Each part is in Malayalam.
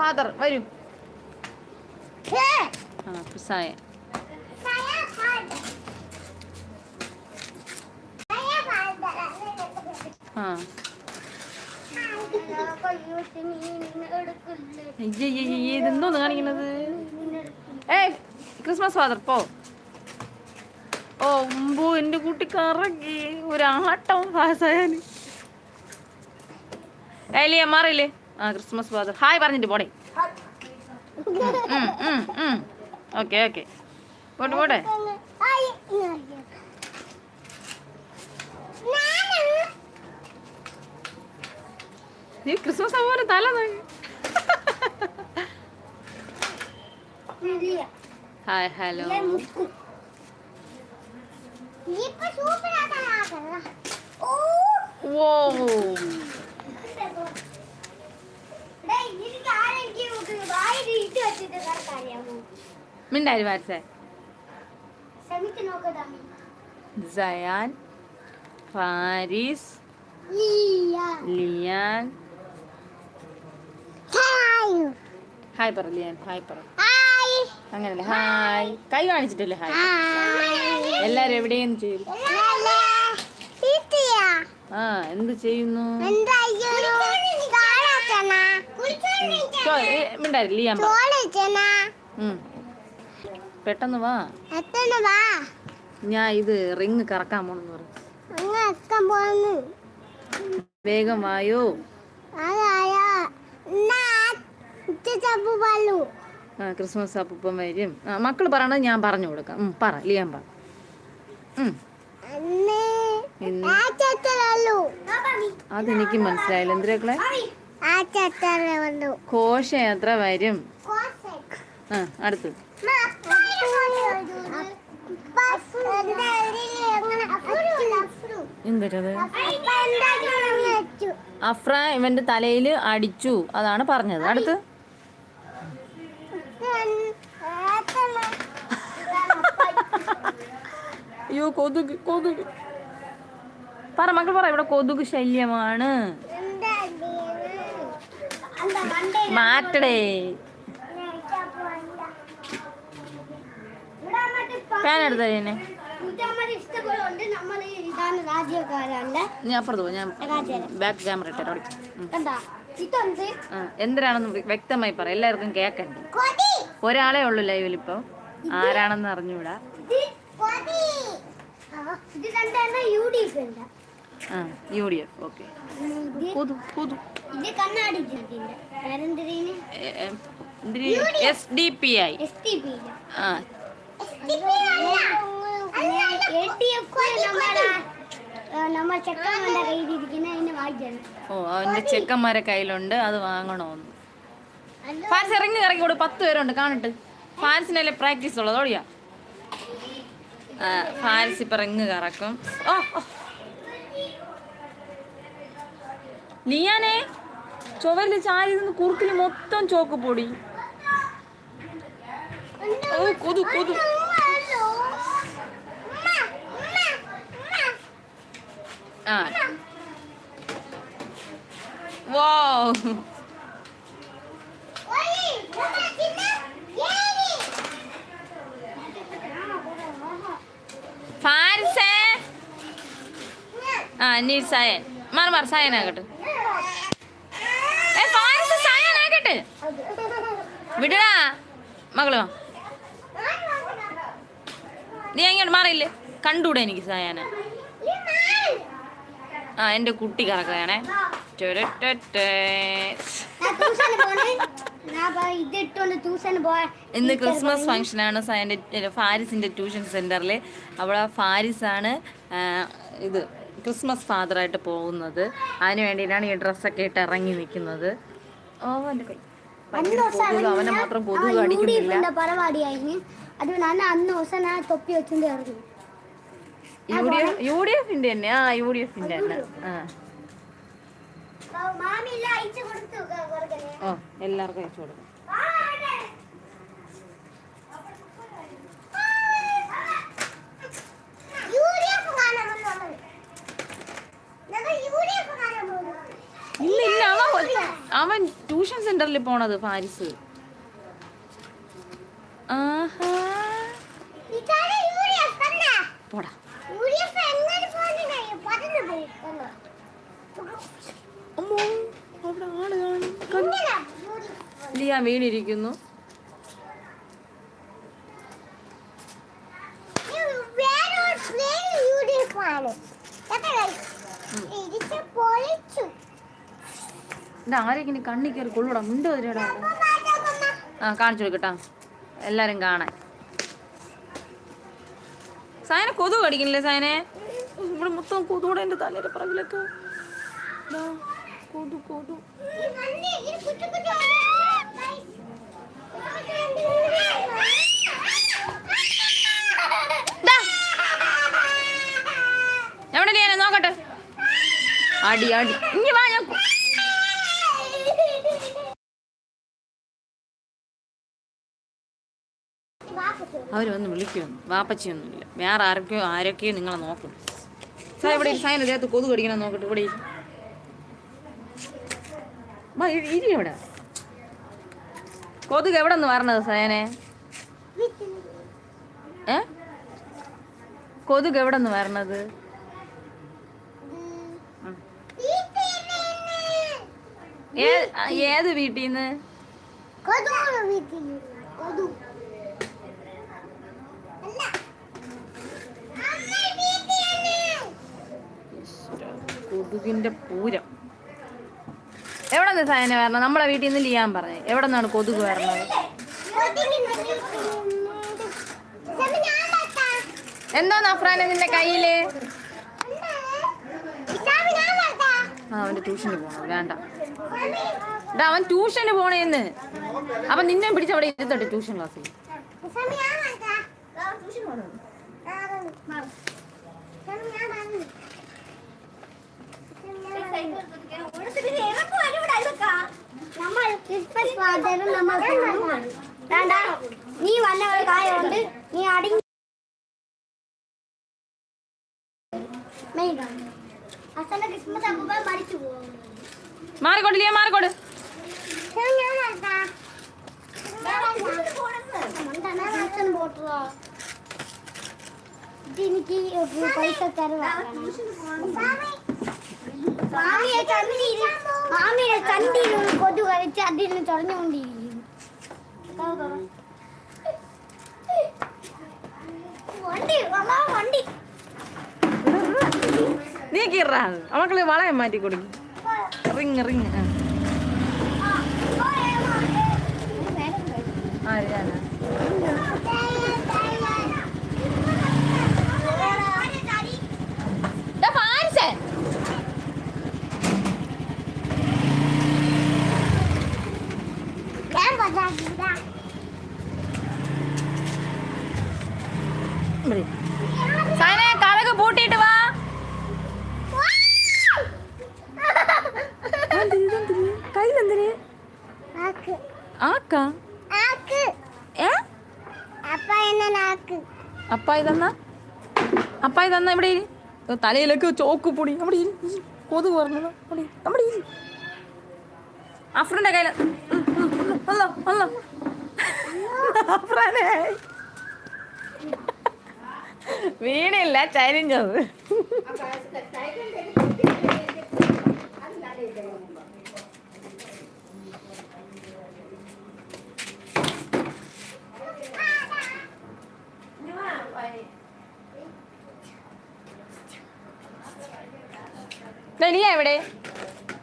ഫാദർ വരൂ. ആ ഇതെന്തോന്ന് കാണിക്കണത്? ഏയ് ക്രിസ്മസ് ഫാദർ പോ. ഓ ഉമ്പോ എന്റെ കുട്ടി കറങ്ങി. ഒരാട്ടം പാസ്സായാലും ഏലിയ മാറിയില്ലേ ആ ക്രിസ്മസ് ഫാദർ ഹായ് പറഞ്ഞിട്ട് പോടെ. Okay okay. പോട്ടെ പോട്ടെ. നീ ക്രിസ്മസ് ആവുമ്പോൾ തല നോക്കി ഹായ് ഹലോ. ഓ മിണ്ടായി വാരസേ സയാൻ ഫാരിസ് ലിയാൻ. ഹായ്. പറ ലിയാൻ. ഹായ് പറ. അങ്ങനല്ലേ? ഹായ്. കൈ കാണിച്ചിട്ടല്ലേ ഹായ്? എല്ലാരും എവിടെയെന്ന് ചെയ്യും ആ എന്ത് ചെയ്യുന്നു? ചോ, ഏ, മിണ്ടായി ലിയാൻ പറ. ഉം. പെട്ടെന്ന് വാ. ഞാൻ ഇത് റിങ് കറക്കാൻ പോണെന്ന് പറഞ്ഞു. വേഗം വായോ. ആ ക്രിസ്മസ് അപ്പൂപ്പൻ വരും. ആ മക്കൾ പറയണത് ഞാൻ പറഞ്ഞു കൊടുക്കാം. പറ ലിയാൻ പറ. അതെനിക്ക് മനസ്സിലായില്ല. എന്തിനേക്കളെ ഘോഷയാത്ര വരും? ആ അടുത്ത്. എന്തരത്? അഫ്ര ഇവന്റെ തലയിൽ അടിച്ചു. അതാണ് പറഞ്ഞത്. അടുത്ത്. അയ്യോ കൊതുക് കൊതുക്. പറ മക്കൾ പറ ഇവിടെ കൊതുക് ശല്യമാണ്. മാറ്റടേ ഫാൻ എടുത്ത ഞാൻ അപ്പുറത്ത് ഞാൻ ബാക്ക് ക്യാമറ ഇട്ടോ എന്തിനാണെന്ന് വ്യക്തമായി പറ. എല്ലാവർക്കും കേക്കണ്ടേ? ഒരാളെ ഉള്ളു ലൈവിൽ ഇപ്പൊ. ആരാണെന്ന് അറിഞ്ഞൂടാ ഇത് U D F U D F okay പുതു പുതു. S D P I. ആ. ഓ അവന്റെ ചെക്കന്മാരെ കയ്യിലുണ്ട് അത് വാങ്ങണോന്ന്. ഫാൻസ് ഇറങ്ങി ഇറങ്ങി കൂടെ പത്ത് പേരുണ്ട് കാണിട്ട്. ഫാൻസിനല്ലേ പ്രാക്ടീസ് ഉള്ളത് ഓടിയാ ഫാൻസ് ഇപ്പൊ ഇറങ്ങി കറക്കും. ഓ ഓ. ലിയാനെ ചുവരിൽ ചാരി നിന്ന് കുറുക്കിൽ മൊത്തം ചോക്ക് പൊടി. കൊതു കൊതു. ആ. വോ ഫാൻസേ. ആ നീ സയൻ. മാറി മാറി സയനാകട്ടെ ഏ ഫാൻസ് സയനാകട്ടെ വിടടാ. മകൾ. നീ അങ്ങോട്ട് മാറിയില്ലേ? കണ്ടൂടെ എനിക്ക് സായാന ആ എന്റെ കുട്ടി കറക്കുകയാണേ ഇന്ന് ക്രിസ്മസ് ഫംഗ്ഷനാണ് സയന്റെ ഫാരിസിന്റെ ട്യൂഷൻ സെന്ററിൽ അവിടെ ആണ് ഇത് ക്രിസ്മസ് ഫാദറായിട്ട് പോകുന്നത്. അതിനു വേണ്ടിയിട്ടാണ് ഈ ഡ്രസ്സൊക്കെ ഇട്ട് ഇറങ്ങി നിൽക്കുന്നത്. ഓ എന്റെ കൈ. ഭയങ്കര കൊതുക്. അവനെ മാത്രം കൊതുക് അടിക്കുന്നില്ല പരിപാടിയായിരുന്നു അതുകൊണ്ട് അന്ന് അന്ന് ദിവസം ഞാൻ തൊപ്പി വെച്ചുകൊണ്ട് ഇറങ്ങി U D F U D എഫിന്റെ തന്നെ ആ യു ഡി എഫിന്റെ തന്നെ ആ മാമി എല്ലാം അയച്ചു കൊടുത്തു കൊടുക്കണേ ഓ എല്ലാവർക്കും അയച്ചു കൊടുക്കും യൂരിയഫ് കാണാൻ വന്നു നമ്മൾ ഞങ്ങൾ യൂരിയഫ് കാണാൻ പോകുന്നു ഇല്ല ഇല്ല അവൻ അവൻ ട്യൂഷൻ സെന്ററിൽ പോണത് ഫാരിസ്. പോടാ. അമ്മോ അവിടെ ആൾ കാണും. ലിയ വീണിരിക്കുന്നു. ഇത് ആരെങ്കിലും കണ്ണി കയറി കൊള്ളൂടാ മുണ്ടോ അമ്മ. ആ കാണിച്ചു കൊടുക്കട്ടാ എല്ലാരും കാണാൻ. സായനെ കൊതു കടിക്കണില്ലേ സായനെ? ഇവിടെ മൊത്തം കൊതുകൂടെ എന്റെ തലയുടെ പുറകിലൊക്കെ. കൊതു കൊതു. എവിടെ നോക്കട്ടെ. അടി അടി. ഇനി വാ അവർ വന്ന് വിളിക്കുമെന്ന് വാപ്പച്ചിയൊന്നുമില്ല. വേറെ ആരൊക്കെയോ ആരൊക്കെയോ നിങ്ങളെ നോക്കും. സാർ ഇവിടെ ഇരി, സായന ദേഹത്ത് കൊതു കടിക്കണം നോക്കട്ടെ. ഇവിടെ ഇരി. ഇവിടെ. കൊതുക് എവിടെ നിന്ന് വരണത് സായനെ? ഏ? കൊതുക് എവിടെ നിന്ന് വരണത്? ഏത് വീട്ടിൽ നിന്ന് കൊതുകാണ് വീട്ടിൽ കൊതു അല്ല അമ്മ വീട്ടിലാണ് കൊതുകിന്റെ പൂരം. എവിടെ നിന്ന് സായന വരണം? നമ്മളെ വീട്ടിൽ നിന്ന് ലിയാൻ പറഞ്ഞു. എവിടെ നിന്നാണ് കൊതുക് വരണത്? എന്താ നഫ്രാനെ നിന്റെ കയ്യിൽ? ആ അവന്റെ ട്യൂഷന് പോണം. വേണ്ട. അവൻ ട്യൂഷന് പോണേന്ന്. അപ്പൊ നിന്നെ പിടിച്ച് അവിടെ ഇരുത്തട്ടെ ട്യൂഷൻ ക്ലാസ്സിൽ. നമ്മൾ ക്രിസ്മസ് ഫാദറും നമ്മൾ വേണ്ട നീ വന്ന ഒരു കാര്യമുണ്ട് നീ അടങ്ങി അച്ഛന്റെ ക്രിസ്മസ് അപ്പൂപ്പൻ മരിച്ചു പോകും ഞാൻ ലിയ മാറിക്കോട്ട് എനിക്ക് പൈസ തരുവാ. മാമിയെ കണ്ടിരി മാമിയെ കണ്ടിരുന്നു കൊതു കളിച്ച് അതിൽ നിന്ന് തുറഞ്ഞുകൊണ്ടിരിക്കും നീ കീറാ അവക്കൾ വളയം മാറ്റി കൊടുക്കും. Ring ring. ആ. ഞാനാ ദാ ഫാരിസേ. ഞാൻ പതാക്കില്ല ഇവിടെ. സായനെ കടക് പൂട്ടിയിട്ട് വാ കയ്യിലെന്തിന് ആക്ക്. അപ്പായി തന്ന അപ്പായി തന്ന ഇവിടെ. തലയിലൊക്കെ ചോക്ക് പൊടി. നമ്മുടെ. കൊതുക് പറഞ്ഞത് ഇരി. അഫ്രന്റെ. അല്ല അല്ല അഫ്രാനെ. വീണില്ല ചരിഞ്ഞത്. എവിടെ?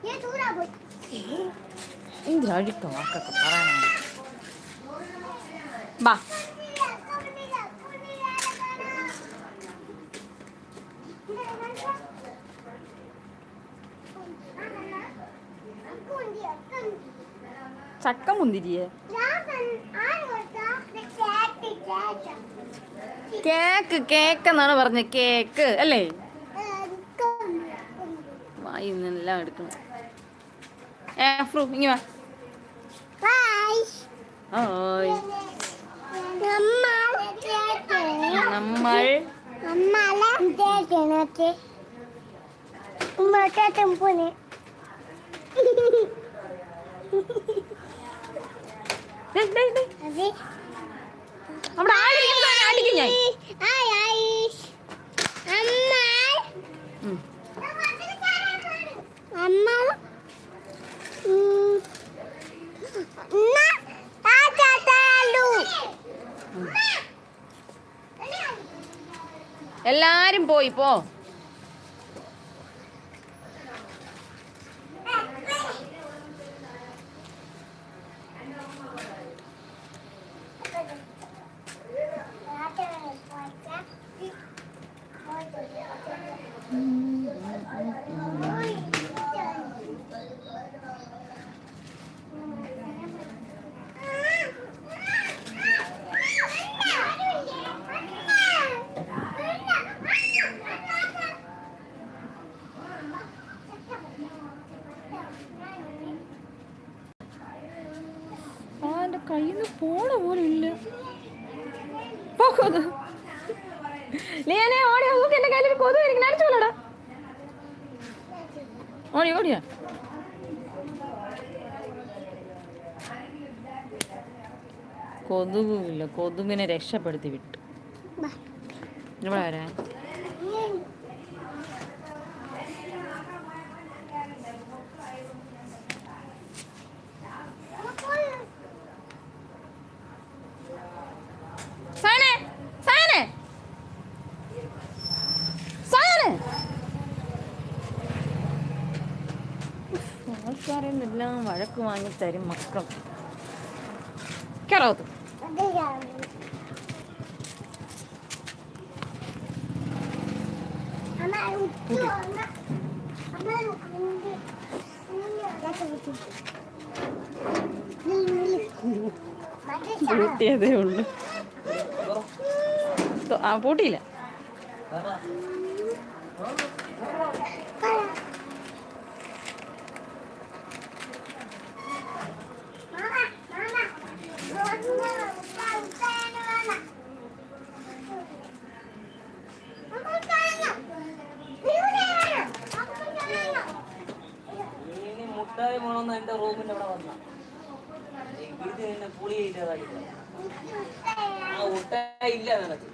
ഞാൻ ദൂരാ പോയി. എന്തിനാ അഴുക്ക വാക്കൊക്കെ പറയാനാണ് ബാ. ചക്ക മുന്തിരിയെ? കേക്ക് കേക്ക് എന്നാണ് പറഞ്ഞത് കേക്ക് അല്ലേ? വായി നിന്നെല്ലാം എടുക്കണം. ഏ ഫ്രൂ ഇങ്ങ വാ. ഓയ്. നമ്മൾ അവിടെ അടിക്കും ഞാൻ ഹായ് ഐഷ് അമ്മ ഉം. അമ്മ ഉം. ഉമ്മ, താത്ത താലു. എല്ലാരും പോയി പോ അവന്റെ കയ്യിൽ നിന്ന് പോണ പോലും ഇല്ല. പോ ലിയാനെ ഓടി നോക്ക് എന്റെ കയ്യിൽ ഒരു കൊതു ഇരിക്കുന്ന അടിച്ചോളടാ ഓടി ഓടിയാ കൊതുകിനെ രക്ഷപ്പെടുത്തി വിട്ടു. ഇവിടെ വരാൻ സയനെ സയനെ സയനെ നിന്നെല്ലാം വഴക്ക് വാങ്ങി തരും മക്കൾ. ചാ- പൂട്ടിയതേ ഉള്ളു. ആ പൂട്ടിയില്ല. ಊಟ ಇಲ್ಲ ನನಗೆ.